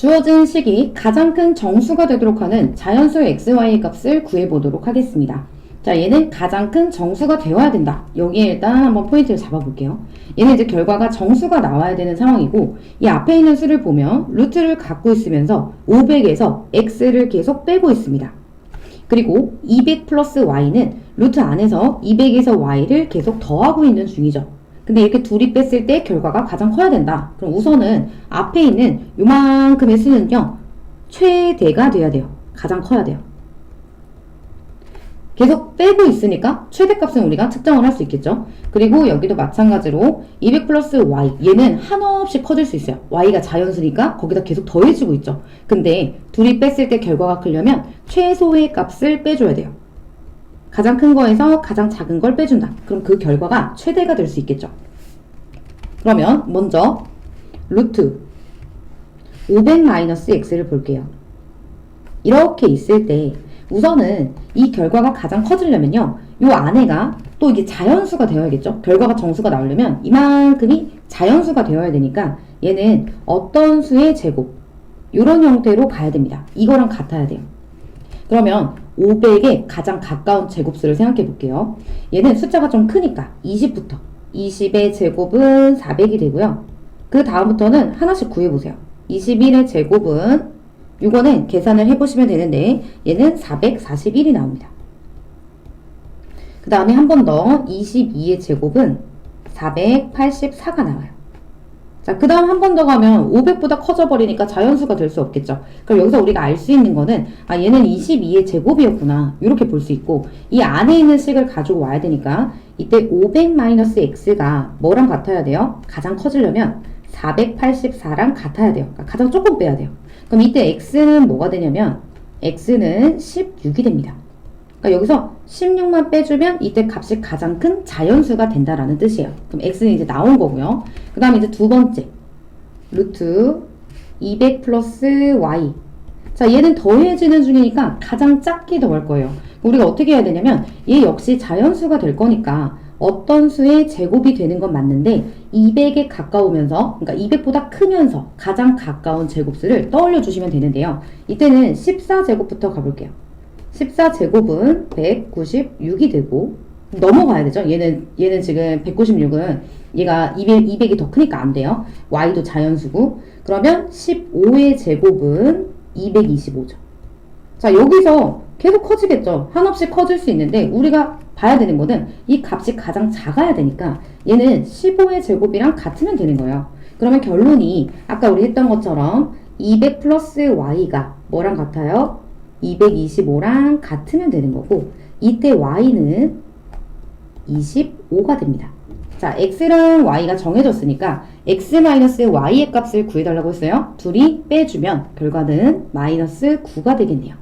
주어진 식이 가장 큰 정수가 되도록 하는 자연수 xy의 값을 구해보도록 하겠습니다. 자, 얘는 가장 큰 정수가 되어야 된다. 여기에 일단 한번 포인트를 잡아볼게요. 얘는 이제 결과가 정수가 나와야 되는 상황이고, 이 앞에 있는 수를 보면 루트를 갖고 있으면서 500에서 x를 계속 빼고 있습니다. 그리고 200 플러스 y는 루트 안에서 200에서 y를 계속 더하고 있는 중이죠. 근데 이렇게 둘이 뺐을 때 결과가 가장 커야 된다. 그럼 우선은 앞에 있는 요만큼의 수는요, 최대가 돼야 돼요. 가장 커야 돼요. 계속 빼고 있으니까 최대값은 우리가 측정을 할 수 있겠죠. 그리고 여기도 마찬가지로 200 플러스 y 얘는 한없이 커질 수 있어요. y가 자연수니까 거기다 계속 더해지고 있죠. 근데 둘이 뺐을 때 결과가 크려면 최소의 값을 빼줘야 돼요. 가장 큰 거에서 가장 작은 걸 빼준다. 그럼 그 결과가 최대가 될 수 있겠죠. 그러면 먼저 루트 500 마이너스 x를 볼게요. 이렇게 있을 때 우선은 이 결과가 가장 커지려면요. 요 안에가 또 이게 자연수가 되어야겠죠. 결과가 정수가 나오려면 이만큼이 자연수가 되어야 되니까 얘는 어떤 수의 제곱 이런 형태로 가야 됩니다. 이거랑 같아야 돼요. 그러면 500에 가장 가까운 제곱수를 생각해 볼게요. 얘는 숫자가 좀 크니까 20부터 20의 제곱은 400이 되고요. 그 다음부터는 하나씩 구해보세요. 21의 제곱은 이거는 계산을 해보시면 되는데 얘는 441이 나옵니다. 그 다음에 한 번 더 22의 제곱은 484가 나와요. 자, 그 다음 한 번 더 가면 500보다 커져 버리니까 자연수가 될 수 없겠죠. 그럼 여기서 우리가 알 수 있는 거는 아 얘는 22의 제곱이었구나 이렇게 볼 수 있고 이 안에 있는 식을 가지고 와야 되니까 이때 500-x가 뭐랑 같아야 돼요? 가장 커지려면 484랑 같아야 돼요. 그러니까 가장 조금 빼야 돼요. 그럼 이때 x는 뭐가 되냐면 x는 16이 됩니다. 그러니까 여기서 16만 빼주면 이때 값이 가장 큰 자연수가 된다라는 뜻이에요. 그럼 x는 이제 나온 거고요. 그 다음에 이제 두 번째 루트 200 플러스 y 자 얘는 더해지는 중이니까 가장 작게 더할 거예요. 우리가 어떻게 해야 되냐면 얘 역시 자연수가 될 거니까 어떤 수의 제곱이 되는 건 맞는데 200에 가까우면서 그러니까 200보다 크면서 가장 가까운 제곱수를 떠올려 주시면 되는데요. 이때는 14제곱부터 가볼게요. 14제곱은 196이 되고 넘어가야 되죠. 얘는 얘는 지금 196은 얘가 200, 200이 더 크니까 안 돼요. y도 자연수고 그러면 15의 제곱은 225죠. 자 여기서 계속 커지겠죠. 한없이 커질 수 있는데 우리가 봐야 되는 거는 이 값이 가장 작아야 되니까 얘는 15의 제곱이랑 같으면 되는 거예요. 그러면 결론이 아까 우리 했던 것처럼 200 플러스 y가 뭐랑 같아요? 225랑 같으면 되는 거고 이때 y는 25가 됩니다. 자, x랑 y가 정해졌으니까 x-y의 값을 구해달라고 했어요. 둘이 빼주면 결과는 마이너스 9가 되겠네요.